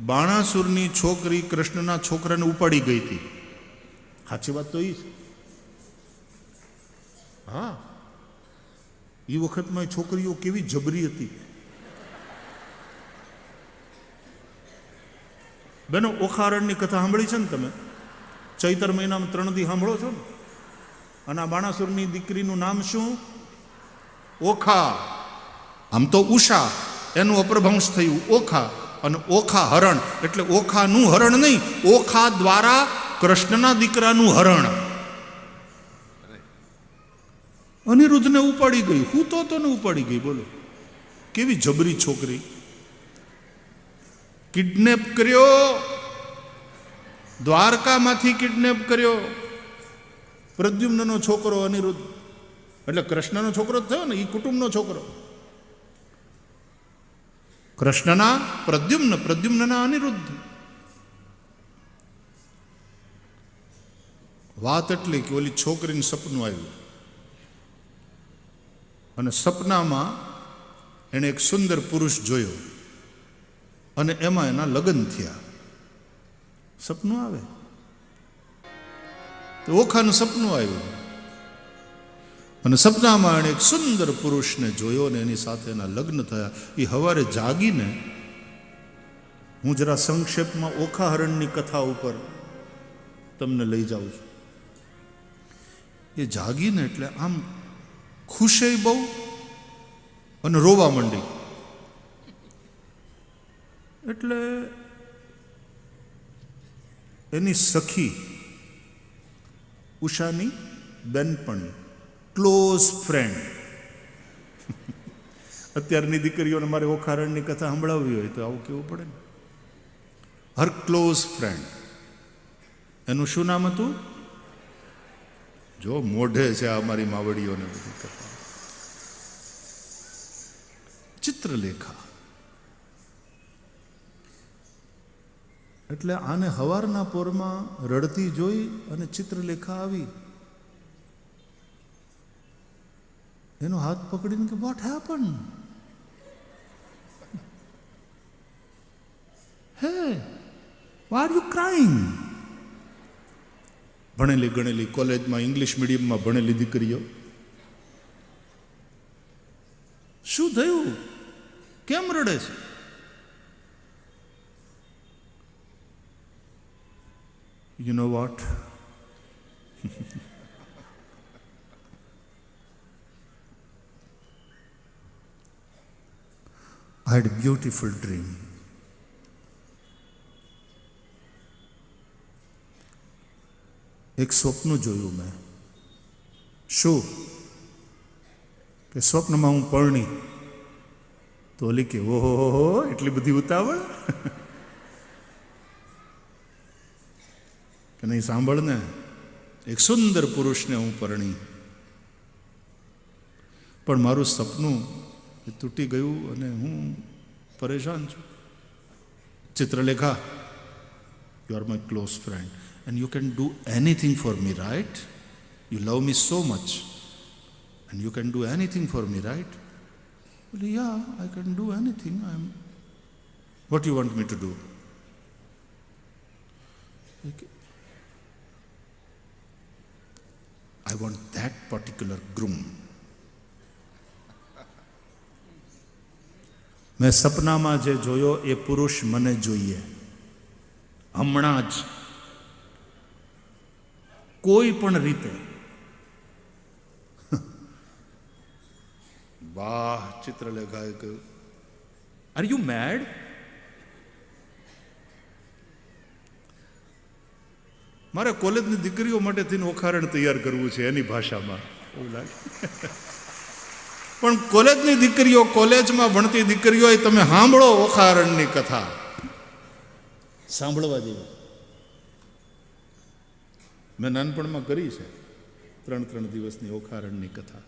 બાણાસુરની છોકરી કૃષ્ણના છોકરાને ઉપાડી ગઈ હતી. સાચી વાત તો એ છે. હા. એ વખતમાં છોકરીઓ કેવી જબરી હતી. બેનો, ઓખારણની કથા સાંભળી છે ને તમે? ચૈતર મહિનામાં ત્રણ દી સાંભળો છો ને? અને આ બાણાસુરની દીકરીનું નામ શું? ઓખા. આમ તો ઉષા. એનું અપ્રભંશ થયું. ઓખા. અને ઓખા હરણ, એટલે ઓખાનું હરણ નહીં, ઓખા દ્વારા કૃષ્ણના દીકરાનું હરણ. અનિરુદ્ધને ઉપાડી ગઈ હું તો તો ને ઉપાડી ગઈ, બોલો. કેવી જબરી છોકરી. કિડનેપ કર્યો, દ્વારકામાંથી કિડનેપ કર્યો. પ્રદ્યુમ્નનો છોકરો અનિરુદ્ધ. એટલે કૃષ્ણનો છોકરો જ થયો ને એ કુટુંબનો છોકરો. કૃષ્ણના પ્રદ્યુમ્ન, પ્રદ્યુમ્નના અનિરુદ્ધ. વાત એટલી કે ઓલી છોકરીને સપનું આવ્યું. અને સપનામાં એણે એક સુંદર પુરુષ જોયો. અને એમાં એના લગ્ન થયા. સપનું આવે? ઓખાનું સપનું આવ્યું. અને સપનામાં એણે એક સુંદર પુરુષને જોયો ને એની સાથે એના લગ્ન થયા. એ હવારે જાગીને હું જરા સંક્ષેપમાં ઓખા હરણની કથા ઉપર તમને લઈ જાઉં છું. એ જાગીને એટલે આમ ખુશે બહુ અને રોવા માંડી. એટલે એની સખી ઉષાની બેનપણી ક્લોઝ ફ્રેન્ડ. અત્યારની દીકરીઓને મારે ઓખારણની કથા સંભળાવવી હોય તો આવું કેવું પડે ને? Her close friend. એનું શું નામ હતું? જો મોઢે છે આ અમારી માવડીઓને બધી કથા. ચિત્રલેખા. એટલે આને હવારના પોરમાં રડતી જોઈ અને ચિત્રલેખા આવી. એનો હાથ પકડીને કે what happen hey are you crying ભણેલી ગણેલી કોલેજમાં ઇંગ્લિશ મીડિયમમાં ભણેલી દીકરીઓ. શું થયું? કેમ રડે છે? You know what I had a beautiful dream. એક સ્વપ્ન જોયું મેં. શું? કે સ્વપ્નમાં હું પરણી. તો ઓલી કે, ઓહો એટલી બધી ઉતાવળ? કે નહીં, સાંભળ ને. એક સુંદર પુરુષને હું પરણી. પણ મારું સપનું એ તૂટી ગયું અને હું પરેશાન છું. Chitralekha you are my close friend and you can do anything for me right you love me so much and you can do anything for me right બોલે yeah I can do anything I am what you want me to do I want that particular groom મેં સપનામાં જે જોયો એ પુરુષ મને જોઈએ. હમણાં જ. કોઈ પણ રીતે. વાહ ચિત્રલેખાએ કહ્યું. આર યુ મેડ મારે કોલેજની દીકરીઓ માટે થઈને ઓખારણ તૈયાર કરવું છે એની ભાષામાં. એવું લાગે. પણ કોલેજની દીકરીઓ કોલેજમાં ભણતી દીકરીઓ તમે સાંભળો ઓખારણની કથા. સાંભળવા જેવી. મેં નાનપણમાં કરી છે ત્રણ ત્રણ દિવસની ઓખારણની કથા.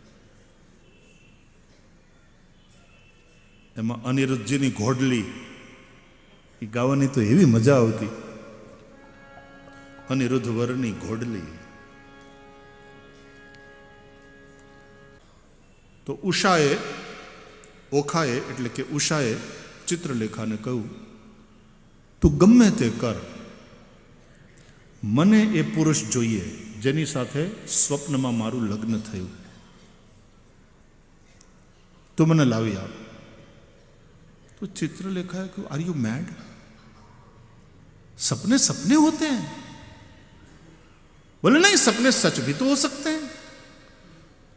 એમાં અનિરુદ્ધજીની ઘોડલી એ ગાવાની તો એવી મજા આવતી. અનિરુદ્ધ વરની ઘોડલી. તો ઉષાએ ઓખાએ એટલે કે ઉષાએ ચિત્રલેખાને કહ્યું તું ગમે તે કર મને એ પુરુષ જોઈએ જેની સાથે સ્વપ્નમાં મારું લગ્ન થયું તો મને લાવી આપ तो चित्रलेखा है कि आर यू मैड सपने सपने होते हैं बोले नहीं सपने सच भी तो हो सकते हैं हैं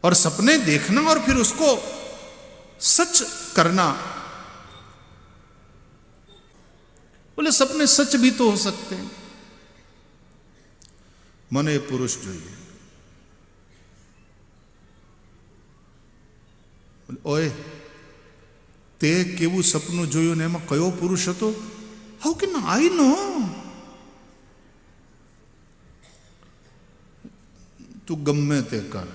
और सपने देखना और फिर उसको सच करना बोले सपने सच भी तो हो सकते हैं મને એ પુરુષ જોઈએ બોલે, ઓય તે કેવું સપનું જોયું ને એમાં કયો પુરુષ હતો હાઉ કેન આઈ નો તું ગમે તે કર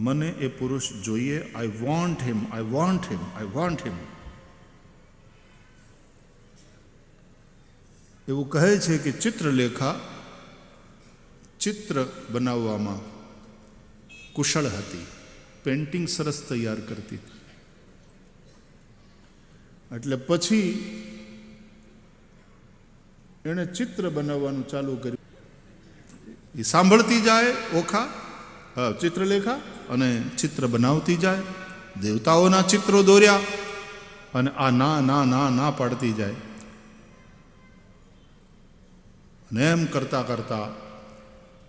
મને એ પુરુષ જોઈએ I want him I want him I want him એવું કહે છે કે ચિત્રલેખા ચિત્ર બનાવવામાં કુશળ હતી. પેન્ટિંગ સરસ તૈયાર કરતી. એટલે પછી એણે ચિત્ર બનાવવાનું ચાલુ કર્યું. એ સાંભળતી જાય ઓખા હા, ચિત્રલેખા? અને ચિત્ર બનાવતી જાય, દેવતાઓના ચિત્રો દોર્યા અને આ ના ના ના ના પાડતી જાય. અને એમ કરતા કરતા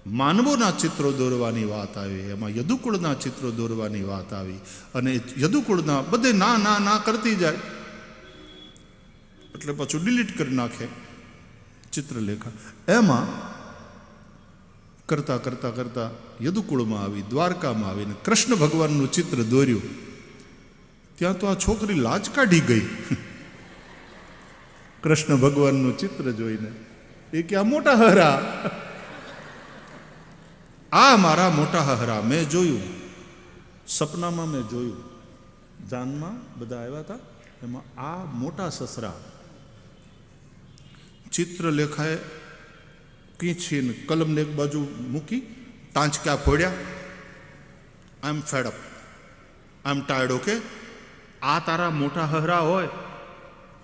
માનવોના ચિત્રો દોરવાની વાત આવી, એમાં યદુકુળના ચિત્રો દોરવાની વાત આવી અને યદુકુળના બધે ના ના ના કરતી જાય. એટલે પાછું ડિલીટ કરી નાખે ચિત્રલેખા એમાં કરતા કરતા કરતા યદુકુળમાં આવી, દ્વારકામાં આવીને કૃષ્ણ ભગવાનનું ચિત્ર દોર્યું. ત્યાં તો આ છોકરી લાજ કાઢી ગઈ. કૃષ્ણ ભગવાનનું ચિત્ર જોઈને, એ કે આ મોટા હરા આ મારા મોટા હરા મેં જોયું, સપનામાં મેં જોયું. જાનમાં બધા આવ્યા હતા એમાં આ મોટા સસરા. ચિત્રલેખાએ પીંછીને કલમને એક બાજુ મૂકી, તાંચકા ફોડ્યા. આઈ એમ ફેડઅપ આઈ એમ ટાયર્ડ ઓકે આ તારા મોટા હરા હોય.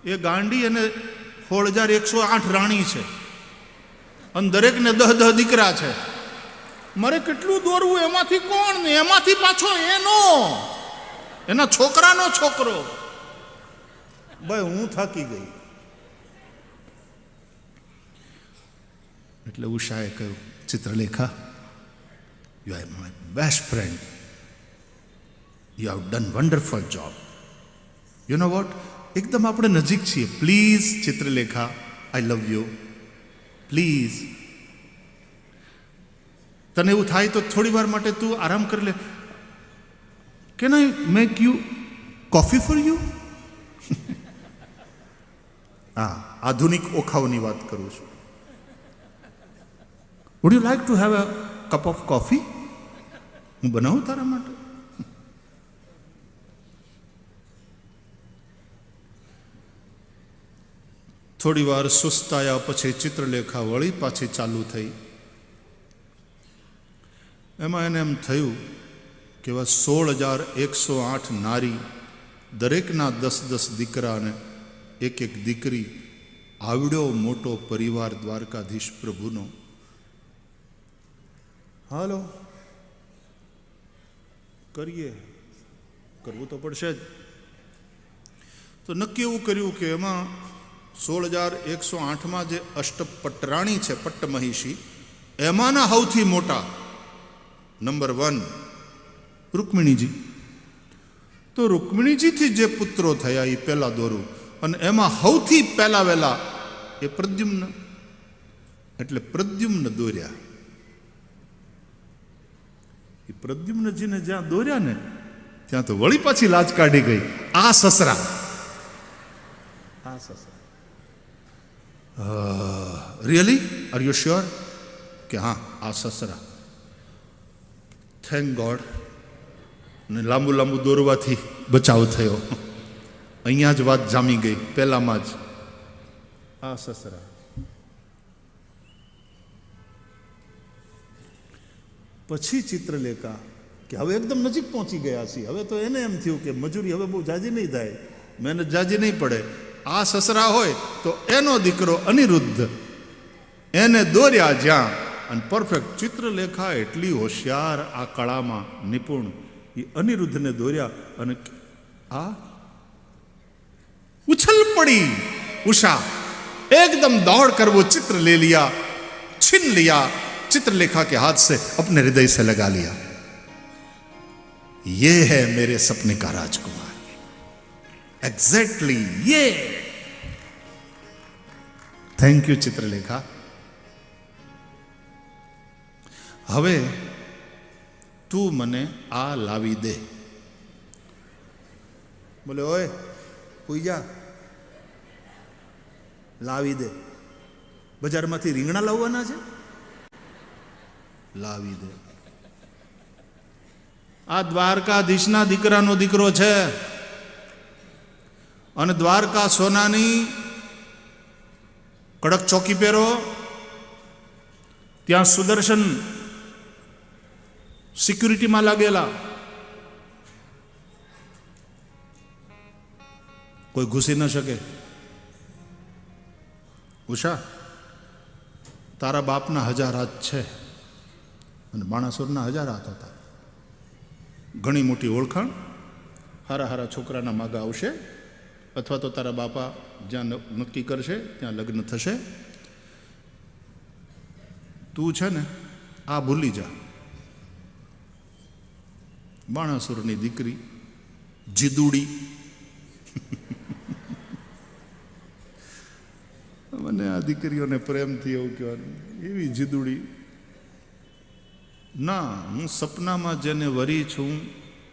એ ગાંડી અને સોળ હજાર એકસો આઠ રાણી છે. અને દરેકને દહ દહ દીકરા છે. મારે કેટલું દોરવું એમાંથી કોણ ને? એમાંથી પાછો એનો. એના છોકરાનો છોકરો. ભાઈ, હું થાકી ગઈ. એટલે ઉષાએ કહ્યું, Chitralekha you are my best friend you have done wonderful job you know what એકદમ આપણે નજીક છીએ. Please Chitralekha I love you please તને એવું થાય તો થોડી વાર માટે તું આરામ કરી લે. Can I make you coffee for you હા, આધુનિક ઓખાઓની વાત કરું છું. Would you like to have a cup of coffee હું બનાવું તારા માટે? થોડી વાર સુસ્તાયા પછી ચિત્રલેખા વળી પાછી ચાલુ થઈ. એમાં એને એમ થયું કે સોળ હજાર એકસો આઠ નારી દરેકના દસ દસ દીકરાને એક એક દીકરી આવડ્યો મોટો પરિવાર દ્વારકાધીશ પ્રભુનો હાલો. કરીએ. કરવું તો પડશે જ. તો નક્કી એવું કર્યું કે એમાં સોળ હજાર એકસો આઠમાં જે અષ્ટપટરાણી છે પટ્ટમહિષી, એમાંના સૌથી મોટા નંબર વન રૂકમિણીજી. તો રૂકમિણીજીથી જે પુત્રો થયા એ પહેલા દોરું અને એમાં સૌથી પહેલા વહેલા એ પ્રદ્યુમ્ન. એટલે પ્રદ્યુમ્ન દોર્યા. એ પ્રદ્યુમ્નજીને જ્યાં દોર્યા ને ત્યાં તો વળી પાછી લાજ કાઢી ગઈ. આ સસરા. આ સસરા. રિયલી આર યુ શ્યોર કે હા આ સસરા. થેન્ક ગોડ ને લાંબુ લાંબુ દોરવાથી બચાવ થયો. અહીંયા જ વાત જામી ગઈ પહેલામાં જ. આ સસરા. પછી ચિત્રલેખા કે હવે એકદમ નજીક પહોંચી ગયા છીએ. હવે તો એને એમ થયું કે મજૂરી હવે બહુ જાજી નહીં થાય, મહેનત જાજી નહીં પડે. આ સસરા હોય તો એનો દીકરો અનિરુદ્ધ. એને દોર્યા જ્યાં અને પરફેક્ટ ચિત્રલેખા એટલી હોશિયાર આ કળામાં નિપુણ. એ અનિરુદ્ધને દોર્યા અને આ ઉછલ પડી, ઉષા. એકદમ દોડ કરવો ચિત્ર લે લિયા, છીન લિયા. चित्रलेखा के हाथ से अपने हृदय से लगा लिया ये है मेरे सपने का राजकुमार एग्जैक्टली ये થેન્ક યુ ચિત્રલેખા હવે તું મને આ લાવી દે બોલે ઓય હોઈ જા લાવી દે બજારમાંથી રીંગણા લાવવાના છે લાવી દે. આ દ્વારકાધીશના દીકરાનો દીકરો છે. અને દ્વારકા સોનાની કડક ચોકી પહેરો. ત્યાં સુદર્શન સિક્યુરિટીમાં લાગેલા. કોઈ ઘૂસી ન શકે. ઉષા, તારા બાપના હજાર હાથ છે. અને બાણાસુરના હજાર હાથ હતા. ઘણી મોટી ઓળખાણ? હારા હારા છોકરાના માગા આવશે અથવા તો તારા બાપા જ્યાં નક્કી કરશે ત્યાં લગ્ન થશે. તું છે ને આ ભૂલી જા. બાણાસુરની દીકરી જીદુડી. મને આ દીકરીઓને પ્રેમથી એવું કહેવાનું એવી જીદુડી. ના, હું સપનામાં જેને વરી છું,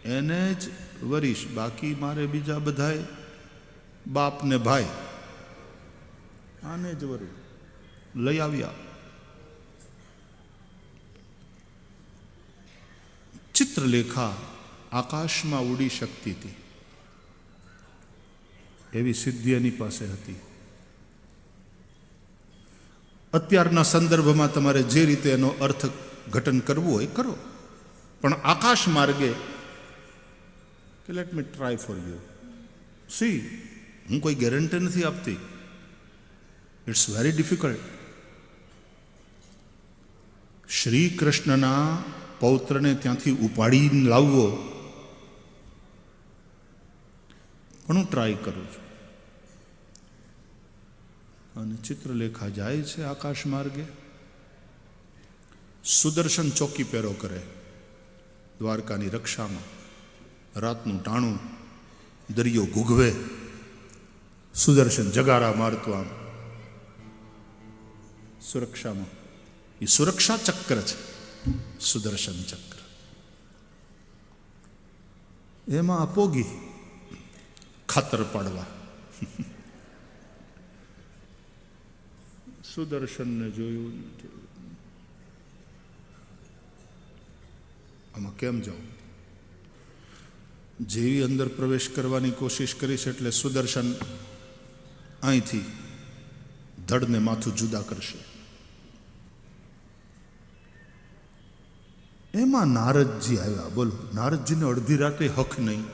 એને જ વરીશ. બાકી મારે બીજા બધાય બાપ ને ભાઈ આને જ વરું. લઈ આવ્યા. ચિત્રલેખા આકાશમાં ઉડી શકતી હતી. એવી સિદ્ધિ એની પાસે હતી. અત્યારના સંદર્ભમાં તમારે જે રીતે એનો અર્થ ઘટન કરવું હોય કરો. પણ આકાશ માર્ગે, કે let me try for you see હું કોઈ ગેરંટી નથી આપતી. ઇટ્સ વેરી ડિફિકલ્ટ શ્રી કૃષ્ણના પૌત્રને ત્યાંથી ઉપાડીને લાવવો, પણ હું ટ્રાય કરું છું. અને ચિત્રલેખા જાય છે આકાશ માર્ગે. સુદર્શન ચોકી પહેરો કરે. દ્વારકાની રક્ષામાં રાતનું ટાણું દરિયો ગુગવે સુદર્શન જગારા મારતું આમ. સુરક્ષામાં એ સુરક્ષા ચક્ર છે. સુદર્શન ચક્ર. એમાં અપોગી ખાતર પાડવા. સુદર્શનને જોયું આમાં કેમ જાઉં? જેવી અંદર પ્રવેશ કરવાની કોશિશ કરીશ એટલે સુદર્શન અહીંથી ધડને માથું જુદા કરશે. એમાં નારદજી આવ્યા, બોલો. નારદજીને અડધી રાતે હક નહીં.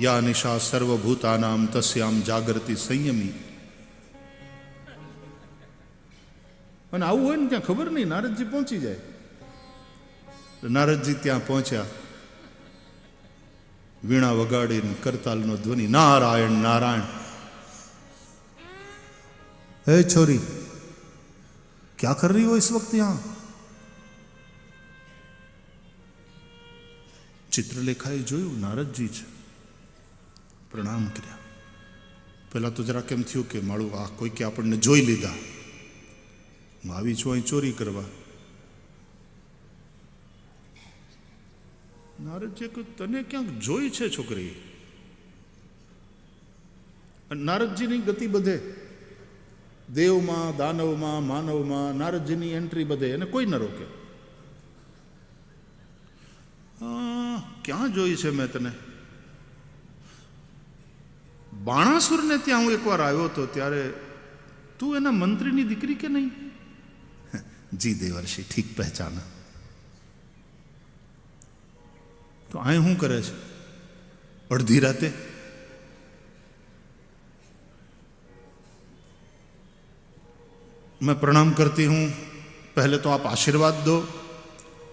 યા નિશા સર્વભૂતાનામ તસ્યામ જાગૃતિ સંયમી. અને આવું હોય ને ત્યાં ખબર નહીં, નારદજી પહોંચી જાય. નારદજી ત્યાં પહોંચ્યા. વીણા વગાડીને કરતાલનો ધ્વનિ, નારાયણ નારાયણ. હે છોરી, ક્યાં કર રહી હો ઇસ વખત યહાં? ચિત્રલેખાએ જોયું, નારદજી છે. પ્રણામ કર્યા. પહેલાં તો જરાક એમ થયું કે, માળું, આ કોઈકે આપણને જોઈ લીધા. હું આવી છું અહીં ચોરી કરવા? નારદજી કહ્યું તને ક્યાંક જોઈ છે છોકરી? નારદજીની ગતિ બધે. દેવમાં, દાનવમાં, માનવમાં નારદજીની એન્ટ્રી બધે એને કોઈ ન રોકે. ક્યાં જોઈ છે મેં તને? બાણાસુરને ત્યાં હું એકવાર આવ્યો હતો ત્યારે તું એના મંત્રીની દીકરી કે નહીં? જી દેવર્ષિ ઠીક પહેચાના તો અહીં શું કરે છે અડધી રાતે मैं प्रणाम करती हूं पहले तो आप आशीर्वाद दो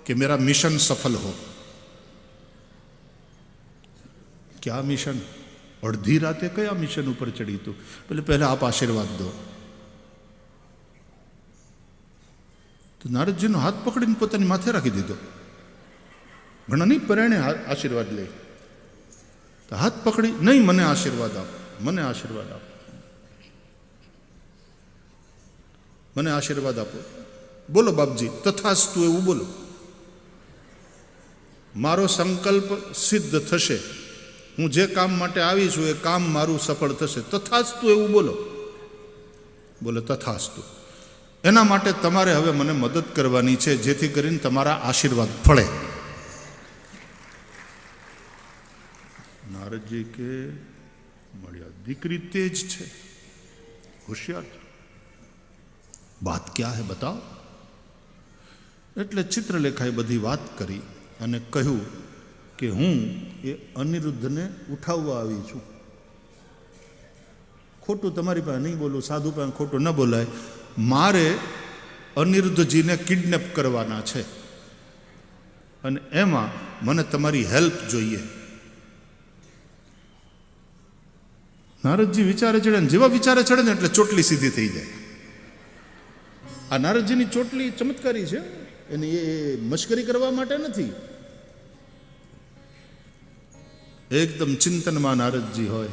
कि मेरा मिशन सफल हो क्या मिशन અડધી રાતે કયા મિશન ઉપર ચડી તું એટલે પહેલા આપ આશીર્વાદ દો તો નારદજીનો હાથ પકડીને પોતાની માથે રાખી દીધો. ઘણા નહીં પરાણે આશીર્વાદ લે. તો હાથ પકડી, નહીં, મને આશીર્વાદ આપ, મને આશીર્વાદ આપ. મને આશીર્વાદ આપો. બોલો, બાપજી, તથાસ્તુ એવું બોલો. મારો સંકલ્પ સિદ્ધ થશે. હું જે કામ માટે આવી છું, એ કામ મારું સફળ થશે. તથાસ્તુ એવું બોલો. બોલો, તથાસ્તુ. એના માટે તમારે હવે મને મદદ કરવાની છે, જેથી કરીને તમારા આશીર્વાદ ફળે. નારદજી કે મળ્યા દીકરી તેજ છે. હોશિયાર છે. વાત ક્યાં હે, બતાવો. એટલે ચિત્રલેખાએ બધી વાત કરી અને કહ્યું કે, હું એ અનિરુદ્ધને ઉઠાવવા આવી છું. ખોટું તમારી પાસે નહીં બોલું, સાધુ પાસે ખોટું ન બોલાય. મારે અનિરુદ્ધજીને કિડનેપ કરવાના છે. અને એમાં મને તમારી હેલ્પ જોઈએ. નારદજી વિચારે ચડે ને, જેવા વિચારે ચડે ને એટલે ચોટલી સીધી થઈ જાય. આ નારદજીની ચોટલી ચમત્કારી છે. એની એ મશ્કરી કરવા માટે નથી. એકદમ ચિંતનમાં નારદજી હોય.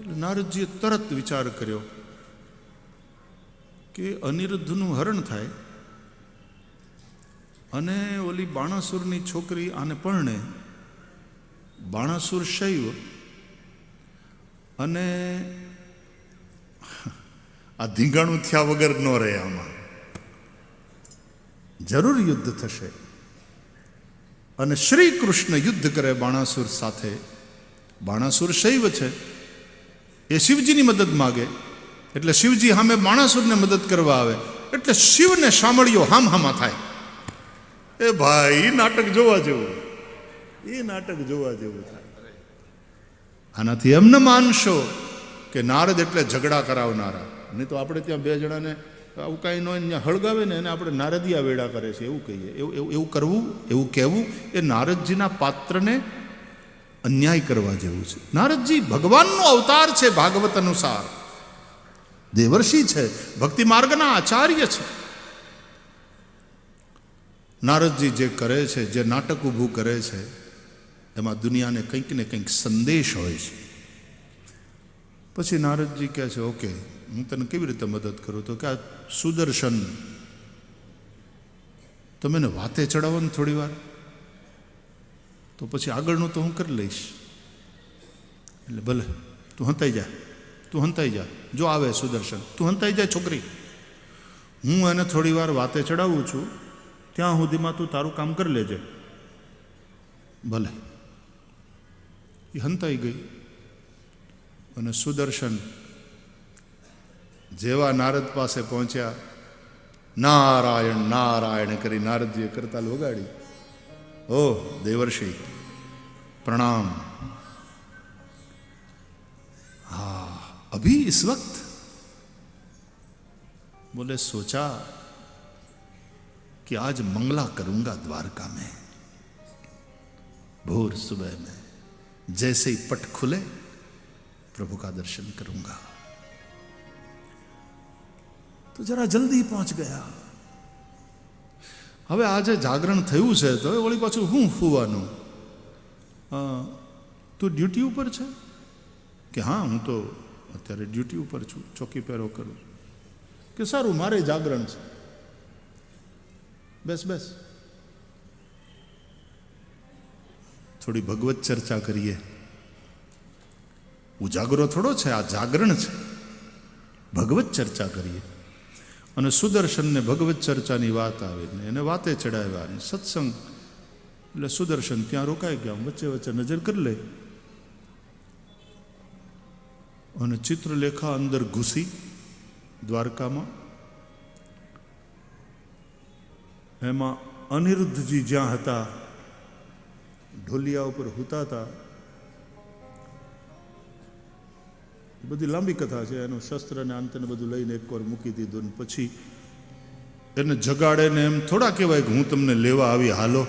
એટલે નારદજીએ તરત વિચાર કર્યો. કે અનિરુદ્ધનું હરણ થાય અને ઓલી બાણાસુરની છોકરી આને પરણે બાણાસુર શૈવ અને આ ધીંગાણું થયા વગર ન રહે આમાં. જરૂર યુદ્ધ થશે. અને શ્રી કૃષ્ણ યુદ્ધ કરે બાણાસુર સાથે. બાણાસુર શૈવ છે. એ શિવજીની મદદ માગે. એટલે શિવજી સામે બાણાસુરને મદદ કરવા આવે. એટલે શિવને સાંભળ્યો હામ હામા થાય. એ ભાઈ નાટક જોવા જેવું. એ નાટક જોવા જેવું થાય. આનાથી એમને માનશો કે નારદ એટલે ઝઘડા કરાવનારા. નહીં તો આપણે ત્યાં બે જણાને આવું કાંઈ ન હોય હળગાવે ને એને આપણે નારદિયા વેડા કરે છે એવું કહીએ. એવું એવું એવું કરવું એવું કહેવું એ નારદજીના પાત્રને અન્યાય કરવા જેવું છે. નારદજી ભગવાનનો અવતાર છે ભાગવત અનુસાર. દેવર્ષિ છે, ભક્તિ માર્ગના આચાર્ય છે. નારદજી જે કરે છે, જે નાટક ઊભું કરે છે, એમાં દુનિયાને કંઈક ને કંઈક સંદેશ હોય છે. પછી નારદજી કહે છે, ઓકે, હું તને કેવી રીતે મદદ કરું? તો કે, આ સુદર્શન, તમે એને વાતે ચડાવો ને થોડી વાર. તો પછી આગળનું તો હું કરી લઈશ. એટલે ભલે, તું હંતાઈ જા. તું હંતાઈ જા. જો આવે સુદર્શન, તું હંતાઈ જાય છોકરી. હું એને થોડી વાર વાતે ચડાવું છું, ત્યાં સુધીમાં તું તારું કામ કરી લેજે. ભલે. એ હંતાઈ ગઈ. અને સુદર્શન જેવા નારદ પાસે પહોંચ્યા, નારાયણ નારાયણ કરી નારદજીએ કરતા લોગાડી ઓ દેવર્ષિ, પ્રણામ. હા. अभी इस वक्त बोले सोचा कि आज मंगला करूंगा द्वारका में भोर सुबह में जैसे ही पट खुले प्रभु का दर्शन करूंगा તો જરા જલ્દી પહોંચ ગયા હવે આજે જાગરણ થયું છે તો હવે વળી પાછું હું ફૂવાનું અ, તું ડ્યુટી ઉપર છે કે હા હું તો અત્યારે ડ્યુટી ઉપર છું, ચોકી પહેરો કરું. કે સારું, મારે જાગરણ છે. બેસ બેસ. થોડી ભગવત ચર્ચા કરીએ. ઉજાગરો થોડો છે, આ જાગરણ છે. ભગવત ચર્ચા કરીએ. અને સુદર્શનને ભગવત ચર્ચાની વાત આવે ને, એને વાતે ચડાવ્યા ને, સત્સંગ, એટલે સુદર્શન ત્યાં રોકાઈ ગયા, વચ્ચે વચ્ચે નજર કરી લે. અને ચિત્રલેખા અંદર ઘૂસી દ્વારકામાં. એમાં અનિરુદ્ધજી જ્યાં હતા, ઢોલિયા ઉપર હુતા હતા. બધી લાંબી કથા છે, એનું શસ્ત્ર અને અંતને બધું લઈને એકવાર મૂકી દીધું ને પછી એને જગાડે ને એમ થોડા કહેવાય કે હું તમને લેવા આવી, હાલો.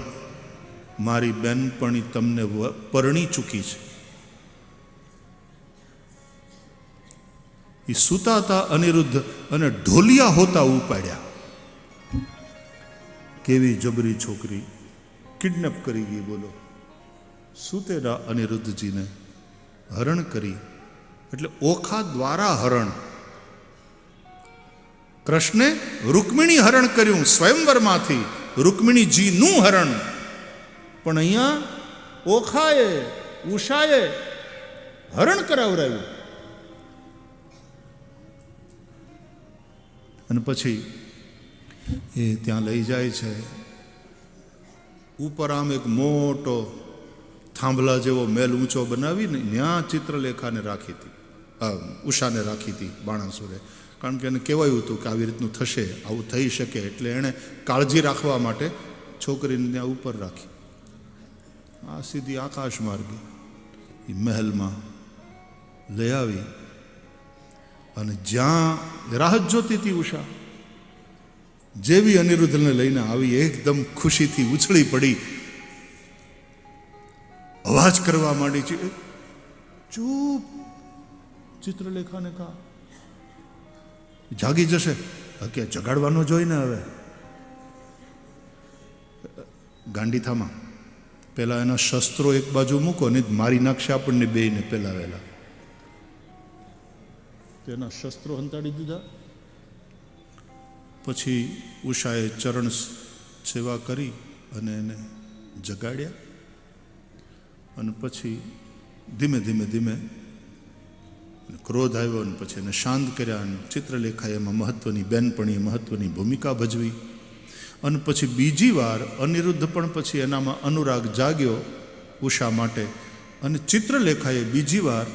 મારી બેનપણી તમને પરણી ચૂકી છે. એ સૂતા હતા અનિરુદ્ધ અને ઢોલિયા હોતા ઉપાડ્યા. કેવી જબરી છોકરી, કિડનેપ કરી ગઈ બોલો. સુતેલા અનિરુદ્ધજીને હરણ કરી, એટલે ઓખા દ્વારા હરણ. કૃષ્ણે રૂકમિણી હરણ કર્યું સ્વયંવરમાંથી, રૂકમિણીજીનું હરણ. પણ અહીંયા ઓખાએ, ઉષાએ હરણ કરાવરાયું અને પછી એ ત્યાં લઈ જાય છે. ઉપર આમ એક મોટો થાંભલા જેવો મેલ ઊંચો બનાવીને ત્યાં ચિત્રલેખાને રાખી હતી. ઉષાને રાખી હતી બાણાસુરે. કારણ કે એને કહેવાયું હતું કે આવી રીતનું થશે, આવું થઈ શકે એટલે એણે કાળજી રાખવા માટે છોકરીને ત્યાં ઉપર રાખી. આ સીધી આકાશ માર્ગે એ મહેલમાં લઈ આવી. અને જ્યાં રાહ જોતી હતી ઉષા, જેવી અનિરુદ્ધને લઈને આવી એકદમ ખુશીથી ઉછળી પડી. અવાજ કરવા માંડી છે ચૂપ, ચિત્રલેખાને કા. જાગી જશે કે જગાડવાનો જોઈને હવે. ગાંડીથામાં પેલા એના શસ્ત્રો એક બાજુ મૂકો ને મારી નાખશે આપણને બેયને પેલા વહેલા તેના શસ્ત્રો હંતાડી દીધા. પછી ઉષાએ ચરણ સેવા કરી અને એને જગાડ્યા. અને પછી ધીમે ધીમે ધીમે ક્રોધ આવ્યો અને પછી એને શાંત કર્યા અને ચિત્રલેખાએ એમાં મહત્વની બેનપણીએ મહત્વની ભૂમિકા ભજવી. અને પછી બીજી વાર અનિરુદ્ધ પણ પછી એનામાં અનુરાગ જાગ્યો ઉષા માટે. અને ચિત્રલેખાએ બીજી વાર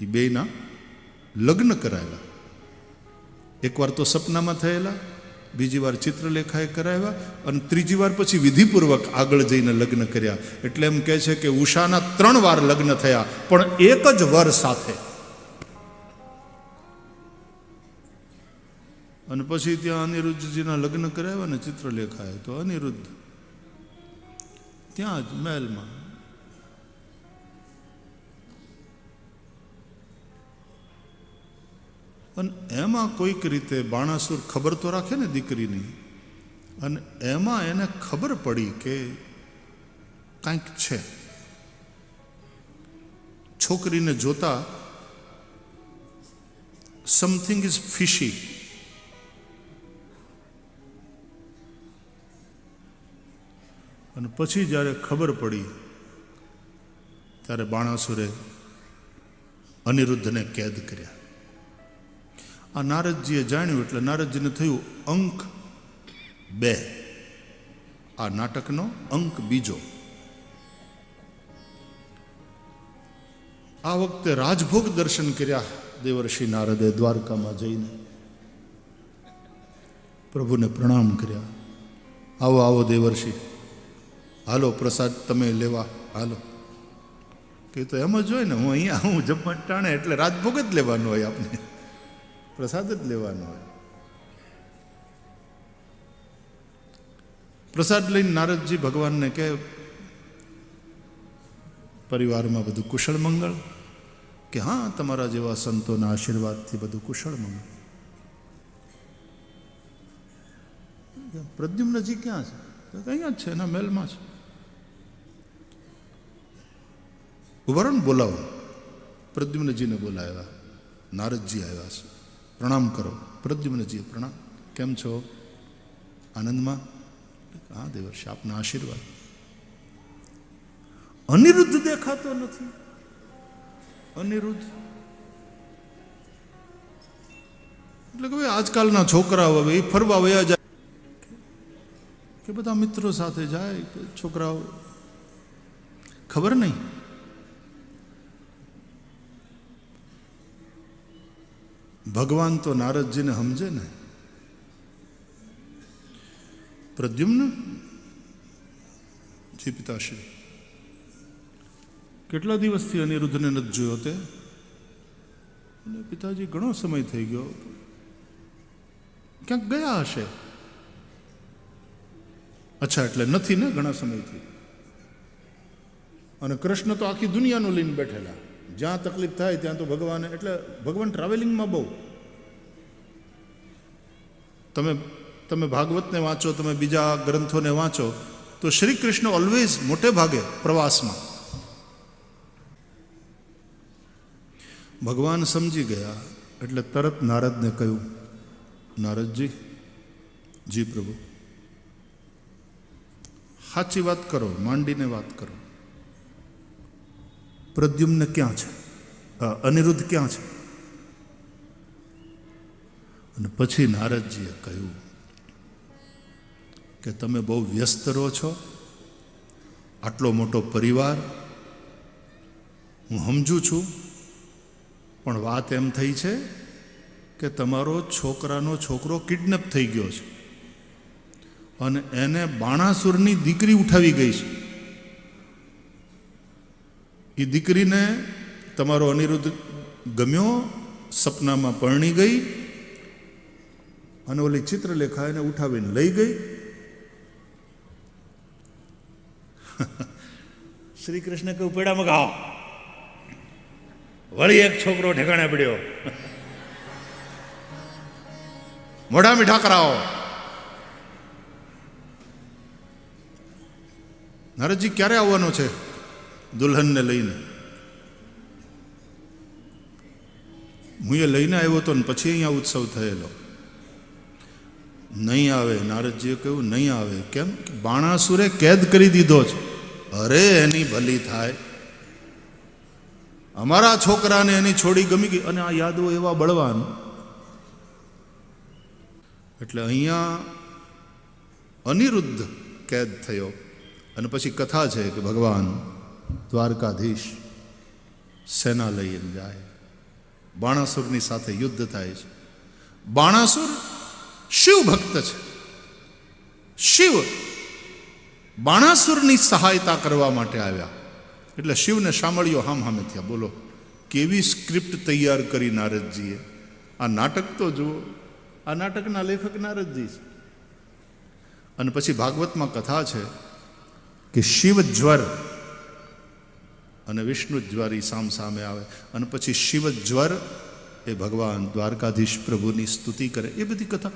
એ બેયના લગ્ન કરાવ્યા. એકવાર તો સપનામાં થયેલા, બીજી વાર ચિત્રલેખાએ કરાવ્યા અને ત્રીજી વાર પછી વિધિપૂર્વક આગળ જઈને લગ્ન કર્યા. એટલે એમ કહે છે કે ઉષાના ત્રણ વાર લગ્ન થયા, પણ એક જ વર સાથે. અને પછી ત્યાં અનિરુદ્ધજીના લગ્ન કરાવ્યા ને ચિત્રલેખાએ, તો અનિરુદ્ધ ત્યાં જ મહેલમાં અને એમાં કોઈક રીતે બાણાસુર ખબર તો રાખે ને દીકરીની. અને એમાં એને ખબર પડી કે કાંઈક છે. છોકરીને જોતા સમથિંગ ઇઝ ફિશી અને પછી જ્યારે ખબર પડી, ત્યારે બાણાસુરે અનિરુદ્ધને કેદ કર્યા. આ નારદજીએ જાણ્યું એટલે નારદજીને થયું અંક બે. આ નાટકનો અંક બીજો. આ વખતે રાજભોગ દર્શન કર્યા દેવર્ષિ નારદે દ્વારકામાં જઈને. પ્રભુને પ્રણામ કર્યા. આવો આવો દેવર્ષિ. હાલો પ્રસાદ તમે લેવા, હાલો. કે તો એમ જ હોય ને, હું અહીંયા, હું જમવા ટાણે એટલે રાજભોગ જ લેવાનું હોય આપણે પ્રસાદ જ લેવાનો હોય. પ્રસાદ લઈને નારદજી ભગવાનને કે પરિવારમાં બધું કુશળ મંગળ? કે હા, તમારા જેવા સંતોના આશીર્વાદથી બધું કુશળ મંગળ? પ્રદ્યુમ્નજી ક્યાં છે? તો અહીંયા જ છે, એના મહેલમાં છે. ઉભરણ બોલાવો. પ્રદ્યુમ્નજીને બોલાવ્યા. નારદજી આવ્યા છે. પ્રણામ કરો. પ્રદ્યુમ્નજીએ પ્રણામ. કેમ છો? આનંદમાં? હા દેવર્ષి આપના આશીર્વાદ. અનિરુદ્ધ દેખાતો નથી. અનિરુદ્ધ. એટલે કે આજકાલના છોકરાઓ હવે એ ફરવા વયા જાય. કે બધા મિત્રો સાથે જાય છોકરાઓ. ખબર નહીં. ભગવાન તો નારદજીને સમજે ને? પ્રદ્યુમ્ન? જી પિતાશ્રી. કેટલા દિવસથી અનિરુદ્ધને નથી જોયો તે? અને પિતાજી ઘણો સમય થઈ ગયો. ક્યાંક ગયા હશે? અચ્છા, એટલે નથી ને? ઘણા સમયથી. અને કૃષ્ણ તો આખી દુનિયાનું લઈને બેઠેલા. જ્યાં તકલીફ થાય ત્યાં તો ભગવાન, એટલે ભગવાન ટ્રાવેલિંગમાં બહુ. તમે તમે ભાગવતને વાંચો, તમે બીજા ગ્રંથોને વાંચો, તો શ્રી કૃષ્ણ ઓલવેઝ મોટે ભાગે પ્રવાસમાં. ભગવાન સમજી ગયા, એટલે તરત નારદને કહ્યું, નારદજી, જી પ્રભુ. સાચી વાત કરો, માંડીને વાત કરો. પ્રદ્યુમ્ન ક્યાં છે? અનિરુદ્ધ ક્યાં છે? અને પછી નારદજીએ કહ્યું કે તમે બહુ વ્યસ્ત રહો છો, આટલો મોટો પરિવાર, હું સમજુ છું, પણ વાત એમ થઈ છે કે તમારો છોકરાનો છોકરો કિડનેપ થઈ ગયો છે અને એને બાણાસુરની દીકરી ઉઠાવી ગઈ છે. એ દીકરીને તમારો અનિરુદ્ધ ગમ્યો, સપનામાં પરણી ગઈ અને ઓલી ચિત્રલેખા એને ઉઠાવીને લઈ ગઈ. શ્રી કૃષ્ણ કહ્યું પેડામાં ગાઓ વળી એક છોકરો ઠેકાણે પડ્યો. મોઢા મીઠા કરાવો. નારદજી, ક્યારે આવવાનો છે? દુલ્હનને લઈને. હું એ લઈને આવ્યો હતો ને પછી અહીંયા ઉત્સવ થયેલો. નહીં આવે, નારદજીએ કહ્યું, નહીં આવે. કેમ? કે બાણાસુરે કેદ કરી દીધો છે. અરે એની ભલી થાય. અમારા છોકરાને એની છોડી ગમી ગઈ અને આ યાદો એવા બળવાન. એટલે અહીંયા અનિરુદ્ધ કેદ થયો. અને પછી કથા છે કે ભગવાન દ્વારકાધીશ સેના લઈને જાય. બાણાસુરની સાથે યુદ્ધ થાય છે. બાણાસુર શિવ ભક્ત છે. શિવ બાણાસુરની સહાયતા કરવા માટે આવ્યા. એટલે શિવને સાંભળ્યો હામ હામે થયા. બોલો, કેવી સ્ક્રિપ્ટ તૈયાર કરી નારદજીએ? આ નાટક તો જુઓ. આ નાટકના લેખક નારદજી છે. અને પછી ભાગવતમાં કથા છે કે શિવ જ્વર અને વિષ્ણુ જ્વરી સામ સામે આવે. અને પછી શિવ જ્વર એ ભગવાન દ્વારકાધીશ પ્રભુની સ્તુતિ કરે. એ બધી કથા